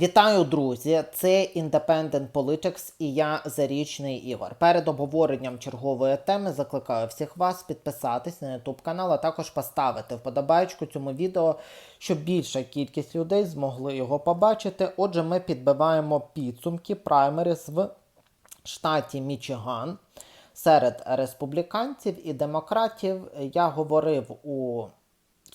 Вітаю, друзі! Це Independent Politics і я Зарічний Ігор. Перед обговоренням чергової теми закликаю всіх вас підписатись на YouTube канал, а також поставити вподобайку цьому відео, щоб більша кількість людей змогли його побачити. Отже, ми підбиваємо підсумки праймерис в штаті Мічиган серед республіканців і демократів. Я говорив у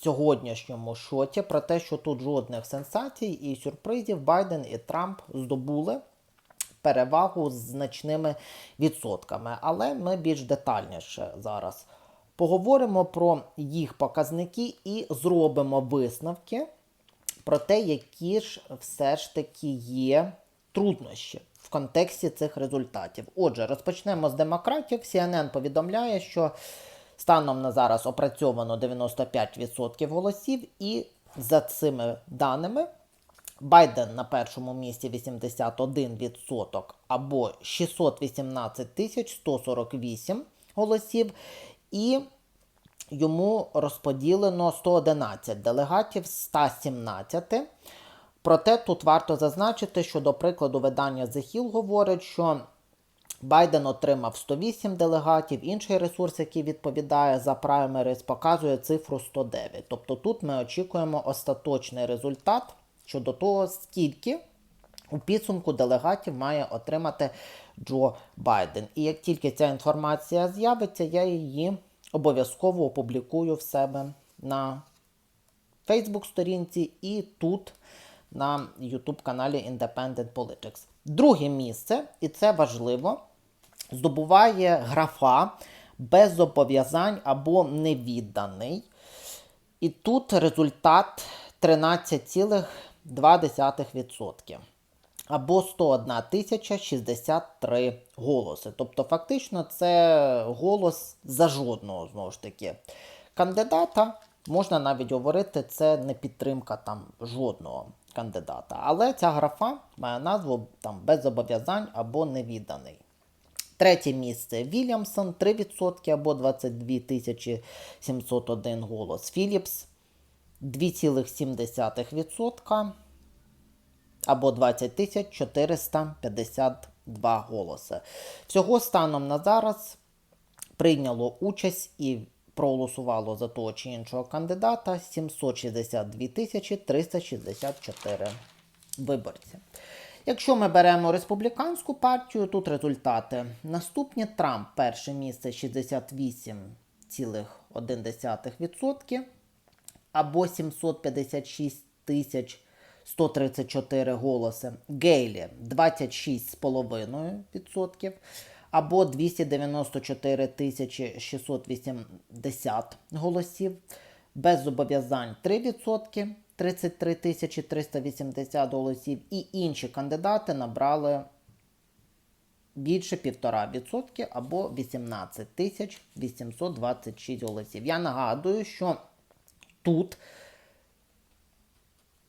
сьогоднішньому шоті про те, що тут жодних сенсацій і сюрпризів Байден і Трамп здобули перевагу з значними відсотками. Але ми більш детальніше зараз поговоримо про їх показники і зробимо висновки про те, які ж все ж таки є труднощі в контексті цих результатів. Отже, розпочнемо з демократів. CNN повідомляє, що станом на зараз опрацьовано 95% голосів, і за цими даними Байден на першому місці 81% або 618 тисяч 148 голосів. І йому розподілено 111 делегатів з 117. Проте тут варто зазначити, що, до прикладу, видання The Hill говорить, що Байден отримав 108 делегатів, інший ресурс, який відповідає за праймерис, показує цифру 109. Тобто тут ми очікуємо остаточний результат щодо того, скільки у підсумку делегатів має отримати Джо Байден. І як тільки ця інформація з'явиться, я її обов'язково опублікую в себе на Фейсбук-сторінці і тут на YouTube каналі Independent Politics. Друге місце, і це важливо, здобуває графа без зобов'язань або невідданий. І тут результат 13,2% або 101 тисяча 63 голоси. Тобто, фактично, це голос за жодного знову ж таки кандидата. Можна навіть говорити, це не підтримка там жодного кандидата. Але ця графа має назву там без зобов'язань або невідданий. Третє місце Вільямсон 3% або 22 701 голос. Філіпс 2,7% або 20 452 голоси. Всього станом на зараз прийняло участь і проголосувало за того чи іншого кандидата 762 364 виборці. Якщо ми беремо республіканську партію, тут результати наступні: Трамп перше місце 68,1% або 756 тисяч 134 голоси. Гейлі 26,5% або 294 тисячі 680 голосів. Без зобов'язань 3%. 33 тисячі 380 голосів, і інші кандидати набрали більше 1,5% або 18 тисяч 826 голосів. Я нагадую, що тут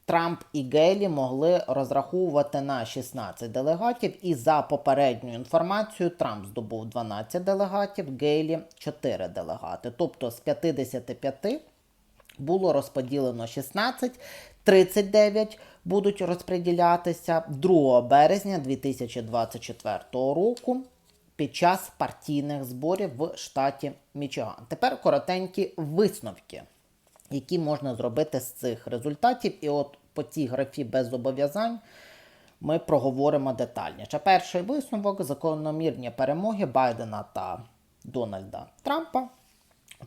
Трамп і Гейлі могли розраховувати на 16 делегатів, і за попередньою інформацією Трамп здобув 12 делегатів, Гейлі 4 делегати. Тобто з 55 було розподілено 16, 39 будуть розподілятися 2 березня 2024 року під час партійних зборів в штаті Мічиган. Тепер коротенькі висновки, які можна зробити з цих результатів. І от по цій графі без зобов'язань ми проговоримо детальніше. Перший висновок закономірні перемоги Байдена та Дональда Трампа.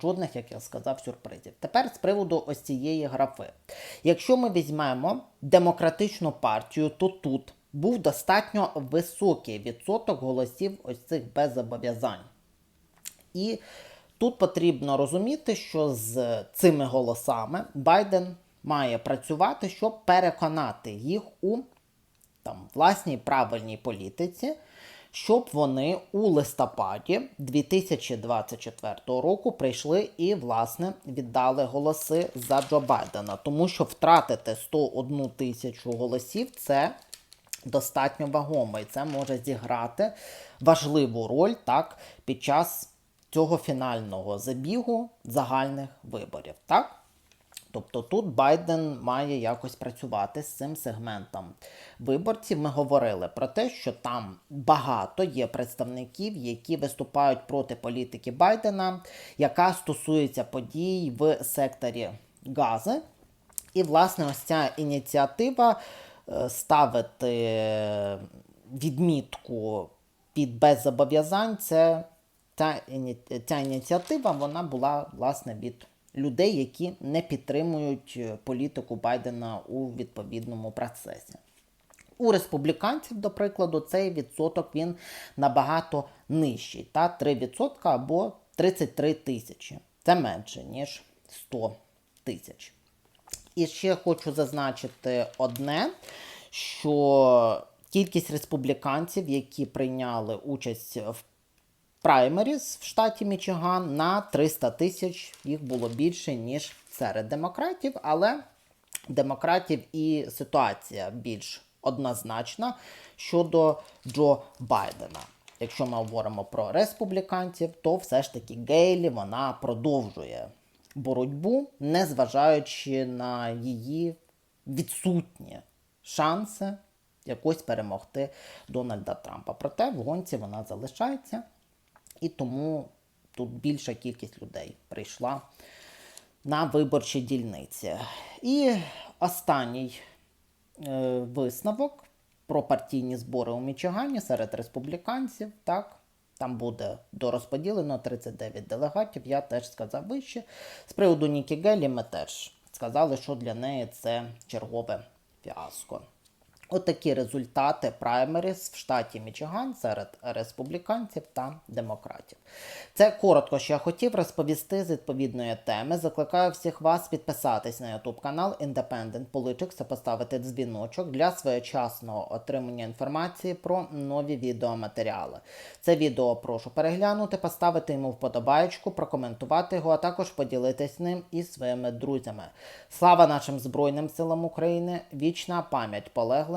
Жодних, як я сказав, сюрпризів. Тепер з приводу ось цієї графи. Якщо ми візьмемо демократичну партію, то тут був достатньо високий відсоток голосів ось цих без зобов'язань. І тут потрібно розуміти, що з цими голосами Байден має працювати, щоб переконати їх у там, власній правильній політиці щоб вони у листопаді 2024 року прийшли і, власне, віддали голоси за Джо Байдена. Тому що втратити 101 тисячу голосів це достатньо вагомо, і це може зіграти важливу роль так, під час цього фінального забігу загальних виборів. Так? Тобто тут Байден має якось працювати з цим сегментом виборців. Ми говорили про те, що там багато є представників, які виступають проти політики Байдена, яка стосується подій в секторі Гази. І, власне, ось ця ініціатива е, ставити відмітку під без зобов'язань, це іні- ця ініціатива вона була власне від людей, які не підтримують е, політику Байдена у відповідному процесі. У республіканців, до прикладу, цей відсоток він набагато нижчий, та 3% або 33 тисячі. Це менше, ніж 100 тисяч. І ще хочу зазначити одне, що кількість республіканців, які прийняли участь в праймеріз в штаті Мічиган, на 300 тисяч їх було більше, ніж серед демократів, але демократів і ситуація більш однозначна щодо Джо Байдена. Якщо ми говоримо про республіканців, то все ж таки Гейлі вона продовжує боротьбу, незважаючи на її відсутні шанси якось перемогти Дональда Трампа. Проте в гонці вона залишається, і тому тут більша кількість людей прийшла на виборчі дільниці. І останній е, висновок про партійні збори у Мічигані серед республіканців. Так, там буде дорозподілено 39 делегатів. Я теж сказав вище. З приводу Нікі Гелі ми теж сказали, що для неї це чергове фіаско. От результати праймеріс в штаті Мічиган серед республіканців та демократів. Це коротко, що я хотів розповісти з відповідної теми. Закликаю всіх вас підписатись на YouTube канал Independent Politics та поставити дзвіночок для своєчасного отримання інформації про нові відеоматеріали. Це відео прошу переглянути, поставити йому вподобаєчку, прокоментувати його, а також поділитись ним із своїми друзями. Слава нашим Збройним силам України! Вічна пам'ять полеглим